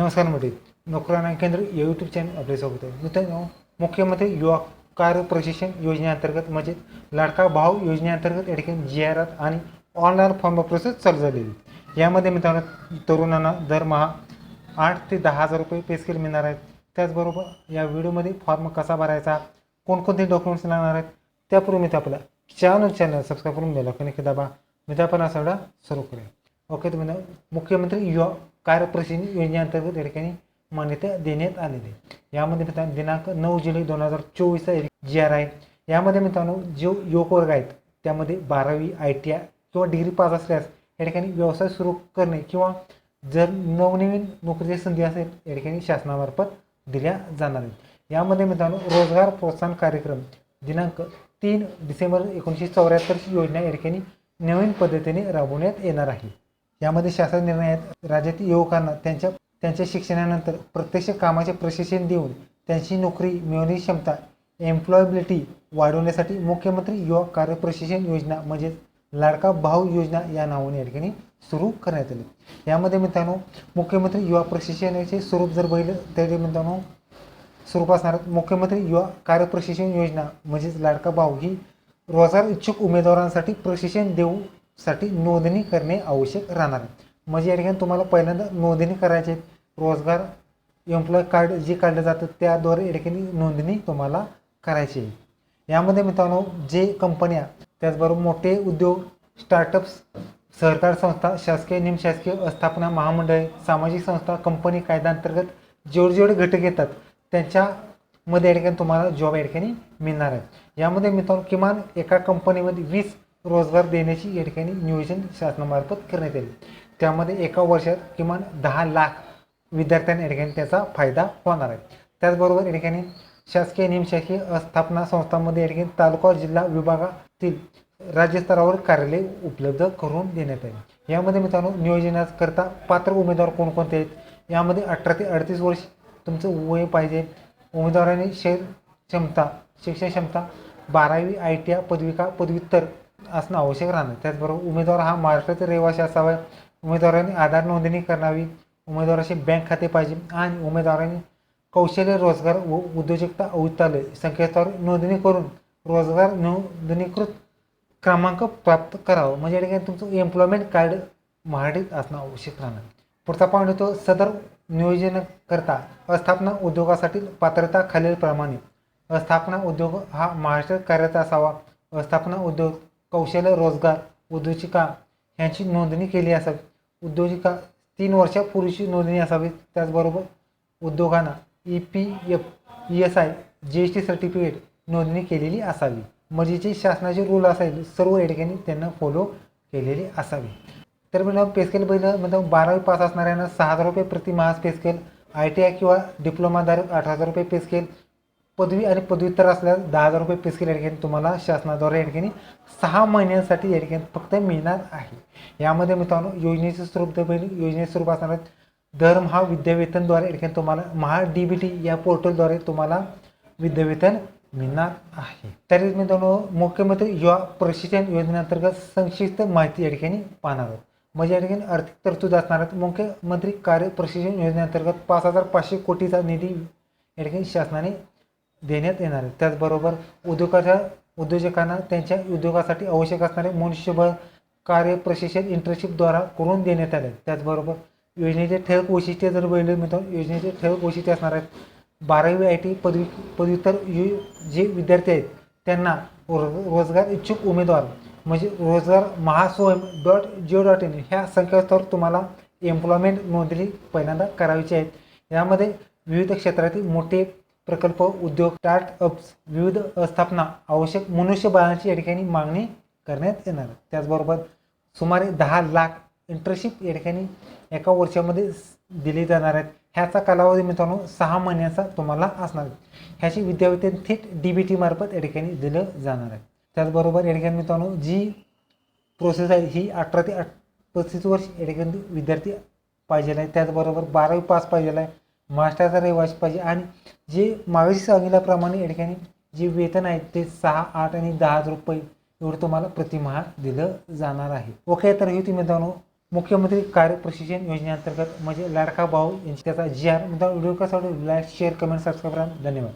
नमस्कार मंडळी. नोकरांना केंद्र या यूट्यूब चॅनल आपले स्वागत आहे. मित्रांनो मुख्यमंत्री युवा कार्य प्रशिक्षण योजनेअंतर्गत म्हणजे लाडका भाव योजनेअंतर्गत या ठिकाणी जी आर आणि ऑनलाईन फॉर्म प्रोसेस चालू झालेली यामध्ये मित्रांनो तरुणांना दरमहा आठ ते दहा हजार रुपये पे स्केल मिळणार आहेत. त्याचबरोबर या व्हिडिओमध्ये फॉर्म कसा भरायचा कोणकोणते डॉक्युमेंट्स लागणार आहेत त्यापूर्वी मी आपला चॅनल चॅनल सबस्क्राईब करून द्यायला कनेक्ट दाबा. मी आपण असा सुरू करूया. ओके तुम्ही मुख्यमंत्री युवा कार्य योजनेअंतर्गत या ठिकाणी मान्यता देण्यात आलेली यामध्ये मित्रांनो दिनांक नऊ जुलै दोन हजार चोवीस जी आर आहे यामध्ये मित्रांनो जो युवकवर्ग आहेत त्यामध्ये बारावी आय टी आय किंवा डिग्री पास असल्यास या ठिकाणी व्यवसाय सुरू करणे किंवा जर नवनवीन नोकरीची संधी असेल या ठिकाणी शासनामार्फत दिल्या जाणार आहेत. यामध्ये मित्रांनो रोजगार प्रोत्साहन कार्यक्रम दिनांक तीन डिसेंबर एकोणीसशे चौऱ्याहत्तरची योजना या ठिकाणी नवीन पद्धतीने राबवण्यात येणार आहे. यामध्ये शासन निर्णयात राज्यातील युवकांना त्यांच्या त्यांच्या शिक्षणानंतर प्रत्यक्ष कामाचे प्रशिक्षण देऊन त्यांची नोकरी मिळवण्याची क्षमता एम्प्लॉयबिलिटी वाढवण्यासाठी मुख्यमंत्री युवा कार्य प्रशिक्षण योजना म्हणजेच लाडका भाऊ योजना या नावाने या ठिकाणी सुरू करण्यात आली. यामध्ये मित्रांनो मुख्यमंत्री युवा प्रशिक्षणाचे स्वरूप जर बघितलं तर मित्रांनो स्वरूप असणार मुख्यमंत्री युवा कार्य प्रशिक्षण योजना म्हणजेच लाडका भाऊ ही रोजगार इच्छुक उमेदवारांसाठी प्रशिक्षण साठी नोंदणी करणे आवश्यक राहणार आहे. म्हणजे या ठिकाणी तुम्हाला पहिल्यांदा नोंदणी करायची आहे. रोजगार एम्प्लॉय कार्ड जे काढलं जातं त्याद्वारे या ठिकाणी नोंदणी तुम्हाला करायची आहे. यामध्ये मित्रांनो जे कंपन्या त्याचबरोबर मोठे उद्योग स्टार्टअप्स सहकार संस्था शासकीय निमशासकीय स्थापना महामंडळे सामाजिक संस्था कंपनी कायद्यांतर्गत जेवढे जेवढे घटक येतात त्यांच्यामध्ये या ठिकाणी तुम्हाला जॉब या ठिकाणी मिळणार आहे. यामध्ये मित्रांनो किमान एका कंपनीमध्ये वीस रोजगार देण्याची या ठिकाणी नियोजन शासनामार्फत करण्यात येईल. त्यामध्ये एका वर्षात किमान दहा लाख विद्यार्थ्यांना या ठिकाणी त्याचा फायदा होणार आहे. त्याचबरोबर या ठिकाणी शासकीय निमशासकीय स्थापना संस्थांमध्ये या ठिकाणी तालुका जिल्हा विभागातील राज्यस्तरावर कार्यालय उपलब्ध करून देण्यात आहे यामध्ये मित्रांनो नियोजनाकरता पात्र उमेदवार कोणकोणते आहेत? यामध्ये अठरा ते अडतीस वर्ष तुमचं वय पाहिजे. उमेदवारांनी शैर क्षमता शिक्षण क्षमता बारावी आय टी आय पदविका पदव्युत्तर असणं आवश्यक राहणार. त्याचबरोबर उमेदवार हा महाराष्ट्रातील रहिवासी असावा. उमेदवारांनी आधार नोंदणी करावी. उमेदवाराचे बँक खाते पाहिजे आणि उमेदवारांनी कौशल्य रोजगार व उद्योजकता औतालय संकेतस्थळावर नोंदणी करून रोजगार नोंदणीकृत क्रमांक प्राप्त करावा. म्हणजे या ठिकाणी तुमचं एम्प्लॉयमेंट कार्ड मराठीत असणं आवश्यक राहणार. पुढचा पॉईंट होतो सदर नियोजनकरता अस्थापना उद्योगासाठी पात्रता खालीलप्रमाणे. अस्थापना उद्योग हा महाराष्ट्रात कार्यरत असावा. अस्थापना उद्योग कौशल्य रोजगार उद्योजिका ह्यांची नोंदणी केली असावी. उद्योजिका तीन वर्षापूर्वीची नोंदणी असावी. त्याचबरोबर उद्योगांना E P F E S I G S T certificate नोंदणी केलेली असावी. म्हणजे जे शासनाचे रूल असेल सर्व या ठिकाणी त्यांना फॉलो केलेली असावी. तर मी पेस्केल पहिलं म्हणजे बारावी पास असणाऱ्यांना सहा हजार रुपये प्रति पेस्केल आय टी आय किंवा डिप्लोमाधारक अठरा हजार रुपये पेस्केल पदवी आणि पदव्युत्तर असल्यास दहा हजार रुपये फीस केली या ठिकाणी तुम्हाला शासनाद्वारे या ठिकाणी सहा महिन्यांसाठी या ठिकाणी फक्त मिळणार आहे. यामध्ये मित्रांनो योजनेचे स्वरूप योजनेचे स्वरूप असणार आहेत. दरमहा विद्यावेतनद्वारे या ठिकाणी तुम्हाला महा डी बी टी या पोर्टलद्वारे तुम्हाला विद्यावेतन मिळणार आहे. तरीच मित्रांनो मुख्यमंत्री युवा प्रशिक्षण योजनेअंतर्गत संक्षिप्त माहिती या ठिकाणी पाहणार आहोत. म्हणजे या ठिकाणी आर्थिक तरतूद असणार आहेत. मुख्यमंत्री कार्य प्रशिक्षण योजनेअंतर्गत पाच हजार पाचशे कोटीचा निधी या ठिकाणी शासनाने देण्यात येणार आहे. त्याचबरोबर उद्योगाच्या उद्योजकांना त्यांच्या उद्योगासाठी आवश्यक असणारे मनुष्यबळ कार्य प्रशिक्षण इंटर्नशिपद्वारा करून देण्यात आले. त्याचबरोबर योजनेचे ठळक वैशिष्ट्ये जर बघितले मित्र योजनेचे ठळक वैशिष्ट्ये असणार आहेत. बारावी आय टी पदवी पदव्युत्तर यु जे विद्यार्थी आहेत त्यांना रो- रोजगार इच्छुक उमेदवार म्हणजे रोजगार Mahaswayam dot gov dot in ह्या संकेतस्थळावर तुम्हाला एम्प्लॉयमेंट नोंदणी पहिल्यांदा करायची आहेत यामध्ये विविध क्षेत्रातील मोठे प्रकल्प उद्योग स्टार्टअप्स विविध स्थापना आवश्यक मनुष्यबळाची या ठिकाणी मागणी करण्यात येणार. आहे. त्याचबरोबर सुमारे दहा लाख इंटर्नशिप या ठिकाणी एका वर्षामध्ये दिली जाणार आहेत. ह्याचा कालावधी मित्रांनो सहा महिन्याचा तुम्हाला असणार आहे. ह्याची विद्यापीठ थेट डी बी टी मार्फत या ठिकाणी दिलं जाणार आहे. त्याचबरोबर या ठिकाणी मित्रांनो जी प्रोसेस आहे ही अठरा ते आठ पस्तीस वर्ष या ठिकाणी विद्यार्थी पाहिजे आहे. त्याचबरोबर बारावी पास पाहिजे आहे. मास्टरचा रहिवासी पाहिजे. आणि जे मागाशी सांगितल्याप्रमाणे या ठिकाणी जे वेतन आहे ते सहा आठ आणि दहा हजार रुपये एवढं तुम्हाला प्रतिमाह दिलं जाणार आहे. ओके तर हे तुम्ही मित्रांनो मुख्यमंत्री कार्य प्रशिक्षण योजनेअंतर्गत म्हणजे लाडका भाऊ यांची त्याचा जी आर व्हिडिओ कसा लाईक शेअर कमेंट सबस्क्राईब करा. धन्यवाद.